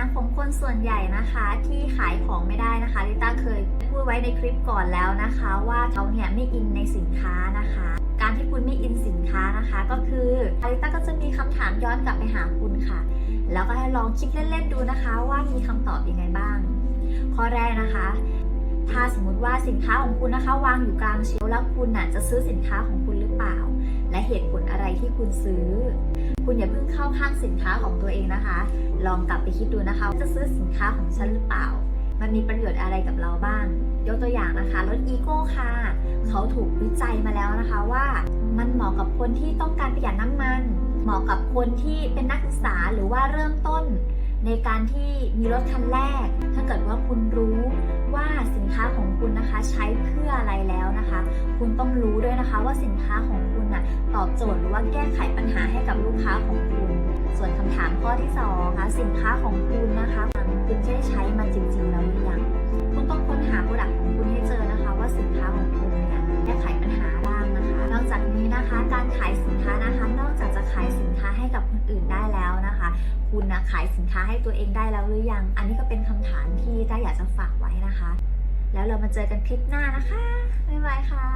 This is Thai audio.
าของคนส่วนใหญ่นะคะที่ขายของไม่ได้นะคะลิต้าเคยพูดไว้ในคลิปก่อนแล้วนะคะ ว่าเขาเนี่ยไม่อินในสินค้านะคะ การที่คุณไม่อินสินค้านะคะก็คือลิต้าก็จะมีคำถามย้อนกลับไปหาคุณค่ะ แล้วก็ให้ลองคิดเล่นๆดูนะคะ ว่ามีคำตอบยังไงบ้าง ข้อแรกนะคะ ถ้าสมมติว่าสินค้าของคุณนะคะ วางอยู่กลางเชลแล้วคุณน่ะจะซื้อสินค้าของคุณหรือเปล่า และเหตุผล ที่คุณซื้อ คุณอย่าเพิ่งเข้าข้างสินค้าของตัวเองนะคะ ลองกลับไปคิดดูนะคะจะซื้อสินค้าของฉันหรือเปล่า มันมีประโยชน์อะไรกับเราบ้าง ยกตัวอย่างนะคะรถอีโก้ค่ะ เขาถูกวิจัยมาแล้วนะคะว่า มันเหมาะกับคนที่ต้องการประหยัดน้ำมัน เหมาะกับคนที่เป็นนักศึกษาหรือว่าเริ่มต้น ในการที่มีรถคันแรกถ้าเกิด นะคะ ใช้เพื่ออะไรแล้วนะคะ คุณต้องรู้ด้วยนะคะว่าสินค้าของคุณน่ะตอบโจทย์หรือว่าแก้ไขปัญหาให้กับลูกค้าของคุณ ส่วนคำถามข้อที่สองค่ะสินค้าของคุณนะคะคุณได้ใช้มันจริงๆแล้วหรือยังคุณต้องค้นหาโปรดักต์ของคุณให้เจอนะคะ ว่าสินค้าของคุณเนี่ยแก้ไขปัญหาบ้างนะคะ นอกจากนี้นะคะการขายสินค้านะคะ นอกจากจะขายสินค้าให้กับคนอื่นได้แล้วนะคะ คุณนะขายสินค้าให้ตัวเองได้แล้วหรือยัง อันนี้ก็เป็นคำถามที่ได้อยากจะฝากไว้นะคะ แล้วเรามาเจอกันคลิปหน้านะคะ บ๊ายบายค่ะ